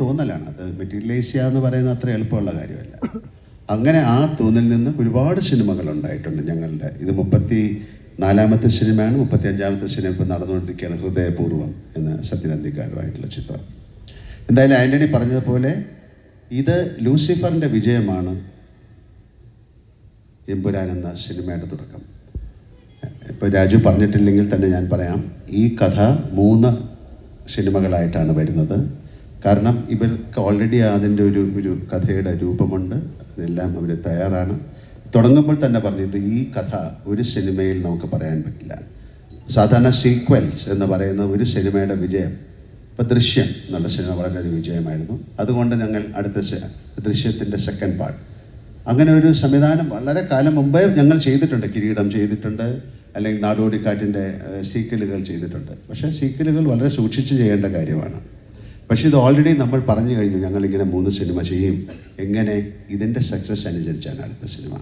തോന്നലാണ്. അത് മെറ്റീരിയലൈസ് ചെയ്യുക എന്ന് പറയുന്നത് അത്ര എളുപ്പമുള്ള കാര്യമല്ല. അങ്ങനെ ആ തോന്നലിൽ നിന്ന് ഒരുപാട് സിനിമകൾ ഉണ്ടായിട്ടുണ്ട് ഞങ്ങളുടെ. ഇത് മുപ്പത്തി നാലാമത്തെ സിനിമയാണ് മുപ്പത്തി അഞ്ചാമത്തെ സിനിമ ഇപ്പം നടന്നുകൊണ്ടിരിക്കുകയാണ് ഹൃദയപൂർവം എന്ന സത്യനന്ദിക്കാരുമായിട്ടുള്ള ചിത്രം. എന്തായാലും ആന്റണി പറഞ്ഞതുപോലെ ഇത് ലൂസിഫറിന്റെ വിജയമാണ് എമ്പുരാൻ എന്ന സിനിമയുടെ തുടക്കം. ഇപ്പോൾ രാജു പറഞ്ഞിട്ടില്ലെങ്കിൽ തന്നെ ഞാൻ പറയാം ഈ കഥ മൂന്ന് സിനിമകളായിട്ടാണ് വരുന്നത്. കാരണം ഇവർക്ക് ഓൾറെഡി അതിന്റെ ഒരു ഒരു കഥയുടെ രൂപമുണ്ട്. അതെല്ലാം അവർ തയ്യാറാണ്. തുടങ്ങുമ്പോൾ തന്നെ പറഞ്ഞത് ഈ കഥ ഒരു സിനിമയിൽ നമുക്ക് പറയാൻ പറ്റില്ല. സാധാരണ സീക്വൽസ് എന്ന് പറയുന്ന ഒരു സിനിമയുടെ വിജയം ഇപ്പോൾ ദൃശ്യം എന്നുള്ള സിനിമ വളരെ വിജയമായിരുന്നു. അതുകൊണ്ട് ഞങ്ങൾ അടുത്ത ദൃശ്യത്തിന്റെ സെക്കൻഡ് പാർട്ട് അങ്ങനെ ഒരു സംവിധാനം വളരെ കാലം മുമ്പേ ഞങ്ങൾ ചെയ്തിട്ടുണ്ട്. കിരീടം ചെയ്തിട്ടുണ്ട്. അല്ലെങ്കിൽ നാടോടിക്കാറ്റിന്റെ സീക്കലുകൾ ചെയ്തിട്ടുണ്ട്. പക്ഷേ സീക്കലുകൾ വളരെ സൂക്ഷിച്ച് ചെയ്യേണ്ട കാര്യമാണ്. പക്ഷേ ഇത് ഓൾറെഡി നമ്മൾ പറഞ്ഞു കഴിഞ്ഞു ഞങ്ങളിങ്ങനെ മൂന്ന് സിനിമ ചെയ്യും. എങ്ങനെ? ഇതിന്റെ സക്സസ് അനുസരിച്ചാണ് അടുത്ത സിനിമ.